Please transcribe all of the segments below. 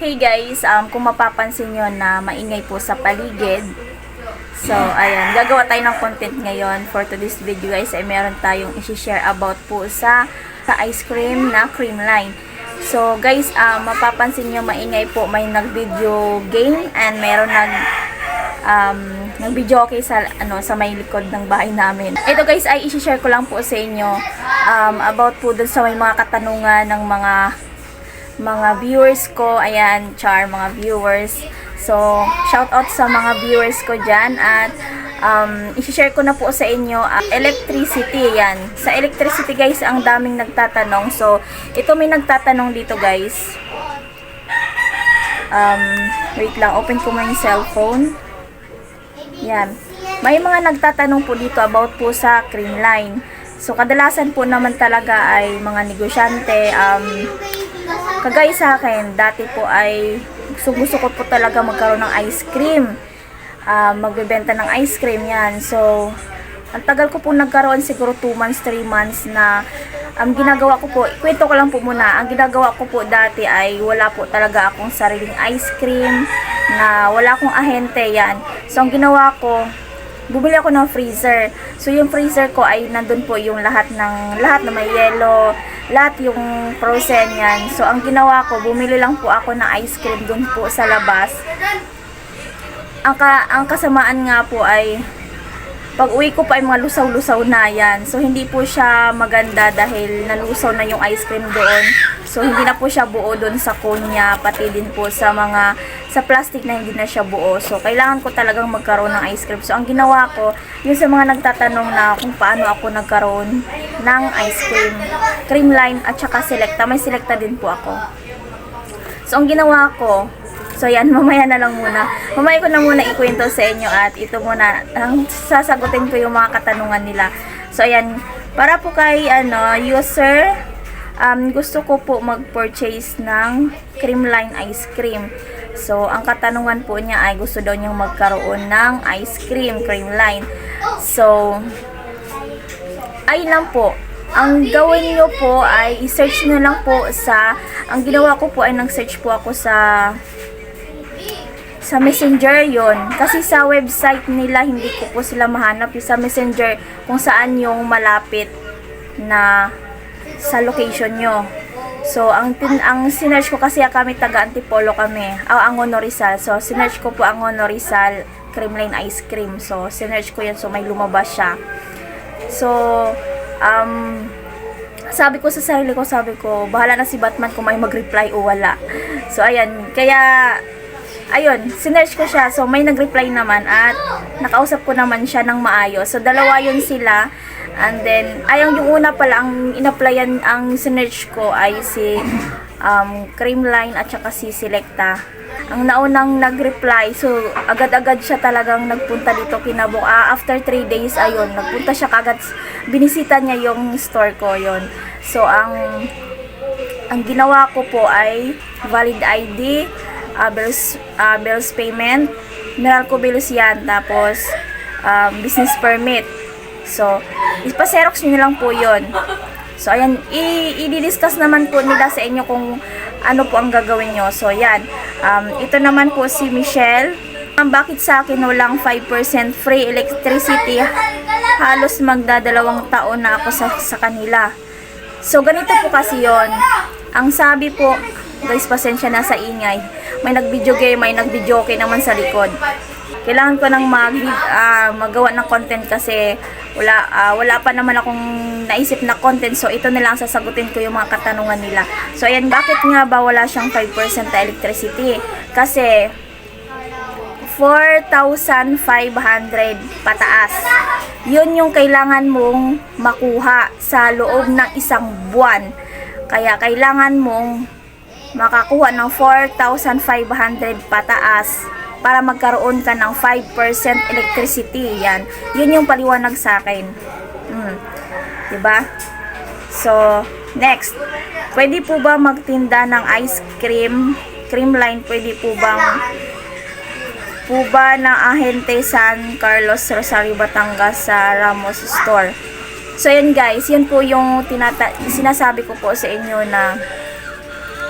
Hey guys, um, kung mapapansin nyo na maingay po sa paligid, so ayan, gagawa tayo ng content ngayon for today's video guys, ay meron tayong isi-share about po sa, sa ice cream na cream line. So guys, um, mapapansin nyo maingay po, may nag-video game and meron nag um, nag-video okay sa, ano, sa may likod ng bahay namin. Ito guys ay isi-share ko lang po sa inyo um, about po dun sa may mga katanungan ng mga mga viewers ko. Ayan, char mga viewers. So, shout out sa mga viewers ko dyan at um, isi-share ko na po sa inyo uh, electricity yan. Sa electricity guys, ang daming nagtatanong. So, ito may nagtatanong dito guys. Um, wait lang, open ko mo yung cellphone. Yan. May mga nagtatanong po dito about po sa cream line. So, kadalasan po naman talaga ay mga negosyante, um, kagaya sa akin, dati po ay gusto, gusto ko po talaga magkaroon ng ice cream. Ah, magbebenta ng ice cream yan. So, ang tagal ko po nagkaroon siguro 2 months, 3 months na ang ginagawa ko po, kwento ko lang po muna, ang ginagawa ko po dati ay wala po talaga akong sariling ice cream na wala akong ahente yan. So, ang ginawa ko, bumili ako ng freezer. So, yung freezer ko ay nandun po yung lahat ng, lahat na may yellow, lahat yung frozen yan. So, ang ginawa ko, bumili lang po ako ng ice cream dun po sa labas. Ang, ka, ang kasamaan nga po ay, pag uwi ko pa ay mga lusaw-lusaw na yan. So, hindi po siya maganda dahil nalusaw na yung ice cream doon. So, hindi na po siya buo doon sa niya, pati din po sa mga, sa plastic na hindi na siya buo. So, kailangan ko talagang magkaroon ng ice cream. So, ang ginawa ko, yung sa mga nagtatanong na kung paano ako nagkaroon ng ice cream, cream line at saka selecta. May selecta din po ako. So, ang ginawa ko, so yan, mamaya na lang muna. Mamaya ko na muna ikwento sa inyo at ito muna, ang sasagutin ko yung mga katanungan nila. So, ayan, para po kay, ano, user, um, gusto ko po mag-purchase ng cream line ice cream. So, ang katanungan po niya ay gusto daw niyang magkaroon ng ice cream, cream line. So, ay lang po. Ang gawin nyo po ay i-search nyo lang po sa, ang ginawa ko po ay nag-search po ako sa sa messenger yon kasi sa website nila hindi ko po sila mahanap sa messenger kung saan yung malapit na sa location nyo so ang tin ang sinearch ko kasi kami taga Antipolo kami ah, ang Rizal so sinearch ko po ang Rizal cream line ice cream so sinearch ko yan so may lumabas siya so um sabi ko sa sarili ko, sabi ko, bahala na si Batman kung may mag-reply o wala. So, ayan. Kaya, ayun, sinearch ko siya. So, may nag-reply naman at nakausap ko naman siya ng maayos. So, dalawa yun sila. And then, ayang yung una pala, ang in-applyan, ang sinearch ko ay si um, Creamline at saka si Selecta. Ang naunang nag-reply, so agad-agad siya talagang nagpunta dito kinabok. Ah, after 3 days, ayun, nagpunta siya kagad, binisita niya yung store ko yon So, ang ang ginawa ko po ay valid ID, uh, bills, uh, bills payment, Meralco bills yan, tapos um, business permit. So, ipa-xerox nyo lang po yon So, ayan, i-discuss naman po nila sa inyo kung ano po ang gagawin nyo. So, yan. Um, ito naman po si Michelle. Um, bakit sa akin walang 5% free electricity? Halos magdadalawang taon na ako sa, sa kanila. So, ganito po kasi yon Ang sabi po, guys, pasensya na sa ingay. May nag-video game, may nag-video naman sa likod. Kailangan ko nang mag, ah, magawa ng content kasi wala, ah, wala pa naman akong naisip na content. So, ito na lang sasagutin ko yung mga katanungan nila. So, ayan, bakit nga ba wala siyang 5% na electricity? Kasi, 4,500 pataas. Yun yung kailangan mong makuha sa loob ng isang buwan. Kaya kailangan mong makakuha ng 4,500 pataas para magkaroon ka ng 5% electricity. Yan. Yun yung paliwanag sa akin. Hmm. 'Di ba? So, next. Pwede po ba magtinda ng ice cream? Cream line, pwede po bang po ba ng ahente San Carlos Rosario Batangas sa Ramos Store? So, yan guys, yan po yung tinata- sinasabi ko po sa inyo na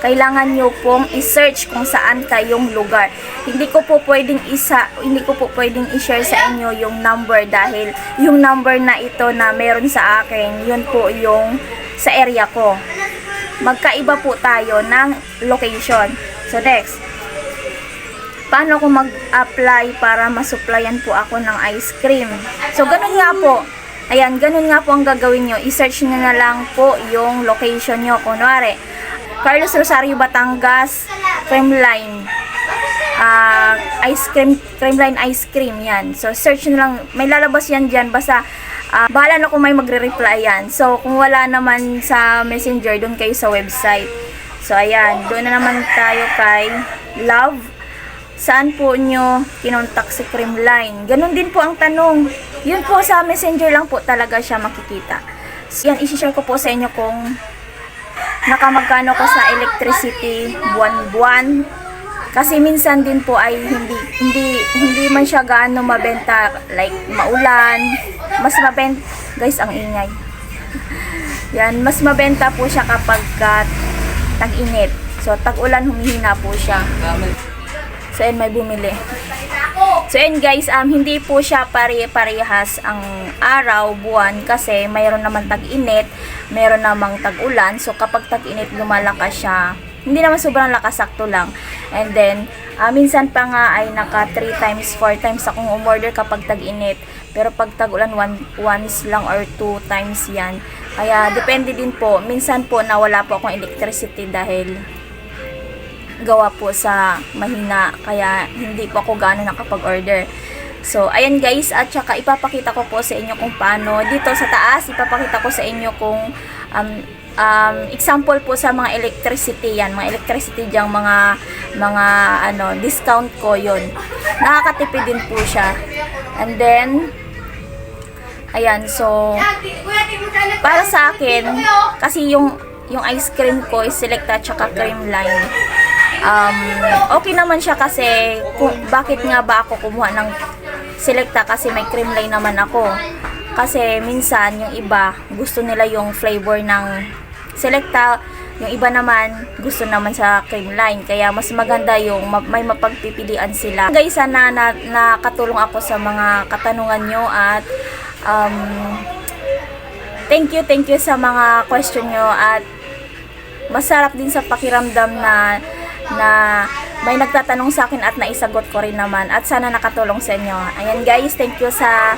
kailangan nyo pong i-search kung saan kayong lugar. Hindi ko po pwedeng isa, hindi ko po pwedeng i-share sa inyo yung number dahil yung number na ito na meron sa akin, yun po yung sa area ko. Magkaiba po tayo ng location. So next, paano ko mag-apply para masupplyan po ako ng ice cream. So, ganun nga po. Ayan, ganun nga po ang gagawin nyo. I-search nyo na lang po yung location nyo. Kunwari, Carlos Rosario, Batangas, Creamline. Ah, ice cream, Creamline ice cream, yan. So, search nyo lang. May lalabas yan dyan. Basta, ah, bahala na kung may magre-reply yan. So, kung wala naman sa messenger, doon kayo sa website. So, ayan. Doon na naman tayo kay Love saan po nyo kinontak si Creamline? Ganon din po ang tanong. Yun po sa messenger lang po talaga siya makikita. So, yan, isishare ko po sa inyo kung nakamagkano ko sa electricity buwan-buwan. Kasi minsan din po ay hindi hindi hindi man siya gaano mabenta like maulan. Mas mabenta guys ang ingay. Yan, mas mabenta po siya kapag ka tag-init. So tag-ulan humihina po siya. So, ayun, may bumili. So, ayun guys, um, hindi po siya pare-parehas ang araw, buwan, kasi mayroon naman tag-init, mayroon namang tag-ulan. So, kapag tag-init, lumalakas siya. Hindi naman sobrang lakas, sakto lang. And then, ah, minsan pa nga ay naka 3 times, 4 times akong umorder kapag tag-init. Pero pag tag-ulan, one, once lang or 2 times yan. Kaya, depende din po. Minsan po, nawala po akong electricity dahil gawa po sa mahina kaya hindi po ako gaano nakapag-order. So, ayan guys, at saka ipapakita ko po sa inyo kung paano dito sa taas, ipapakita ko sa inyo kung um, um, example po sa mga electricity yan, mga electricity diyang mga mga ano, discount ko yon Nakakatipid din po siya. And then, ayan, so, para sa akin, kasi yung yung ice cream ko is Selecta tsaka Creamline. Um, okay naman siya kasi kung, bakit nga ba ako kumuha ng Selecta kasi may Creamline naman ako. Kasi minsan yung iba gusto nila yung flavor ng Selecta, yung iba naman gusto naman sa Creamline. Kaya mas maganda yung ma- may mapagpipilian sila. Guys, sana na, nakatulong ako sa mga katanungan nyo at um, thank you, thank you sa mga question nyo at masarap din sa pakiramdam na na may nagtatanong sa akin at naisagot ko rin naman at sana nakatulong sa inyo. Ayan guys, thank you sa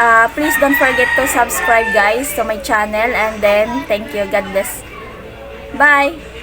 uh, please don't forget to subscribe guys to my channel and then thank you. God bless. Bye!